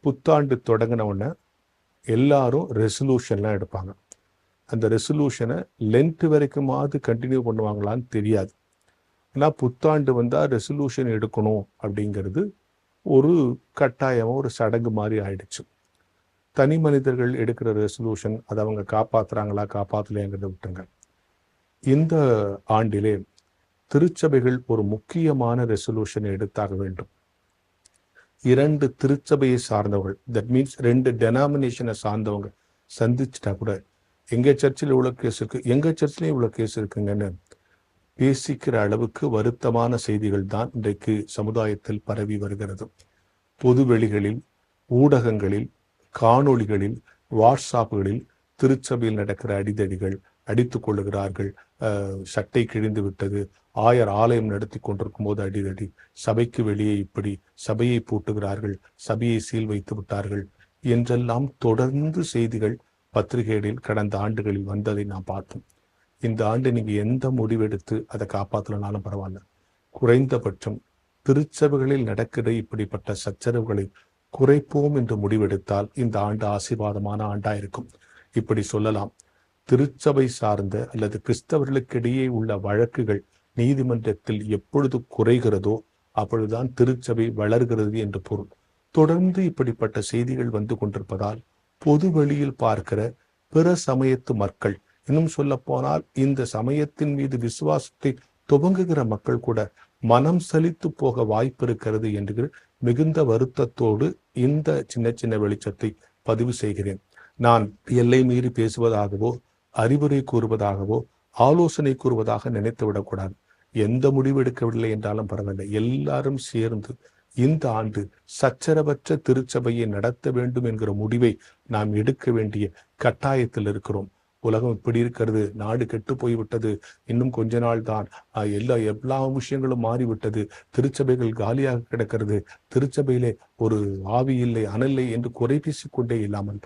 புத்தாண்டு தொடங்கின உடனே எல்லாரும் ரெசல்யூஷன்லாம் எடுப்பாங்க. அந்த ரெசல்யூஷனை லென்த் வரைக்குமாவது கண்டினியூ பண்ணுவாங்களான்னு தெரியாது. ஏன்னா புத்தாண்டு வந்தால் ரெசல்யூஷன் எடுக்கணும் அப்படிங்கிறது ஒரு கட்டாயம் ஒரு சடங்கு மாதிரி ஆயிடுச்சு. தனி மனிதர்கள் எடுக்கிற ரெசல்யூஷன் அதை அவங்க காப்பாற்றுறாங்களா காப்பாற்றலையாங்கிறத விட்டுங்க இந்த ஆண்டிலே திருச்சபைகள் ஒரு முக்கியமான ரெசல்யூஷன் எடுத்தாக வேண்டும். இரண்டு திருச்சபையை சார்ந்தவர்கள். தட் மீன்ஸ் ரெண்டு டெனாமினேஷனை சார்ந்தவங்க. சந்திச்சிட்டா கூட எங்க சர்ச்சில் இவ்வளோ கேஸ் இருக்கு? எங்க சர்ச்சிலையும் இவ்வளோ கேஸ் இருக்குங்கன்னு பேசிக்கிற அளவுக்கு வருத்தமான செய்திகள் தான் இன்றைக்கு சமுதாயத்தில் பரவி வருகிறது. பொதுவெளிகளில் ஊடகங்களில் காணொளிகளில் வாட்ஸ்அப்புகளில் திருச்சபையில் நடக்கிற அடிதடிகள் அடித்துக் கொள்ளுகிறார்கள். சட்டை கிழிந்து விட்டது. ஆயர் ஆலயம் நடத்தி கொண்டிருக்கும் போது அடிதடி. சபைக்கு வெளியே இப்படி சபையை பூட்டுகிறார்கள். சபையை சீல் வைத்து விட்டார்கள். என்றெல்லாம் தொடர்ந்து செய்திகள் பத்திரிகைகளில் கடந்த ஆண்டுகளில் வந்ததை நாம் பார்த்தோம். இந்த ஆண்டு நீங்க எந்த முடிவெடுத்து அதை காப்பாற்றலனாலும் பரவாயில்ல. குறைந்தபட்சம் திருச்சபைகளில் நடக்கிற இப்படிப்பட்ட சச்சரவுகளை குறைப்போம் என்று முடிவெடுத்தால் இந்த ஆண்டு ஆசீர்வாதமான ஆண்டா இருக்கும் இப்படி சொல்லலாம். திருச்சபை சார்ந்த அல்லது கிறிஸ்தவர்களுக்கிடையே உள்ள வழக்குகள் நீதிமன்றத்தில் எப்பொழுது குறைகிறதோ அப்பொழுதுதான் திருச்சபை வளர்கிறது என்று பொருள். தொடர்ந்து இப்படிப்பட்ட செய்திகள் வந்து கொண்டிருப்பதால் பொது வெளியில் பார்க்கிற பிற சமயத்து மக்கள் இன்னும் சொல்ல போனால் இந்த சமயத்தின் மீது விசுவாசத்தை துவங்குகிற மக்கள் கூட மனம் சலித்து போக வாய்ப்பு இருக்கிறது என்று மிகுந்த வருத்தத்தோடு இந்த சின்ன சின்ன வெளிச்சத்தை பதிவு செய்கிறேன். நான் எல்லை மீறி பேசுவதாகவோ அறிவுரை கூறுவதாகவோ ஆலோசனை கூறுவதாக நினைத்து விடக்கூடாது. எந்த முடிவு எடுக்கவில்லை என்றாலும் பரவாயில்லை. எல்லாரும் சேர்ந்து இந்த ஆண்டு சச்சரவற்ற திருச்சபையை நடத்த வேண்டும் என்கிற முடிவை நாம் எடுக்க வேண்டிய கட்டாயத்தில் இருக்கிறோம். உலகம் இப்படி இருக்கிறது நாடு கெட்டு போய்விட்டது இன்னும் கொஞ்ச நாள் தான் எல்லா எல்லா விஷயங்களும் மாறிவிட்டது. திருச்சபைகள் காலியாக கிடக்கிறது. திருச்சபையிலே ஒரு ஆவி இல்லை அனல்லை என்று குறை பேசிக் கொண்டே இல்லாமல்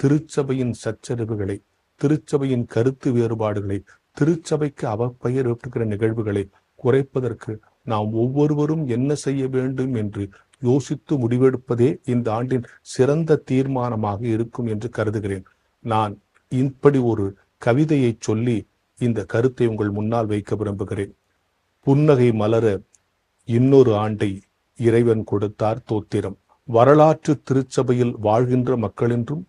திருச்சபையின் சச்சரவுகளை திருச்சபையின் கருத்து வேறுபாடுகளை திருச்சபைக்கு அவப்பெயர் விட்டுக்கிற நிகழ்வுகளை குறைப்பதற்கு நாம் ஒவ்வொருவரும் என்ன செய்ய வேண்டும் என்று யோசித்து முடிவெடுப்பதே இந்த ஆண்டின் சிறந்த தீர்மானமாக இருக்கும் என்று கருதுகிறேன். நான் இப்படி ஒரு கவிதையை சொல்லி இந்த கருத்தை உங்கள் முன்னால் வைக்க விரும்புகிறேன். புன்னகை மலர இன்னொரு ஆண்டை இறைவன் கொடுத்தார் தோத்திரம். வரலாற்று திருச்சபையில் வாழ்கின்ற மக்களென்றும்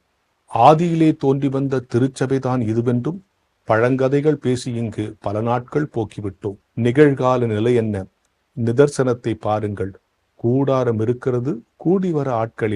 ஆதியிலே தோன்றி வந்த திருச்சபைதான் இதுவென்றும் பழங்கதைகள் பேசி இங்கு பல நாட்கள் போக்கிவிட்டோம். நிகழ்கால நிலை என்ன? நிதர்சனத்தை பாருங்கள். கூடாரம் இருக்கிறது கூடி வர ஆட்கள்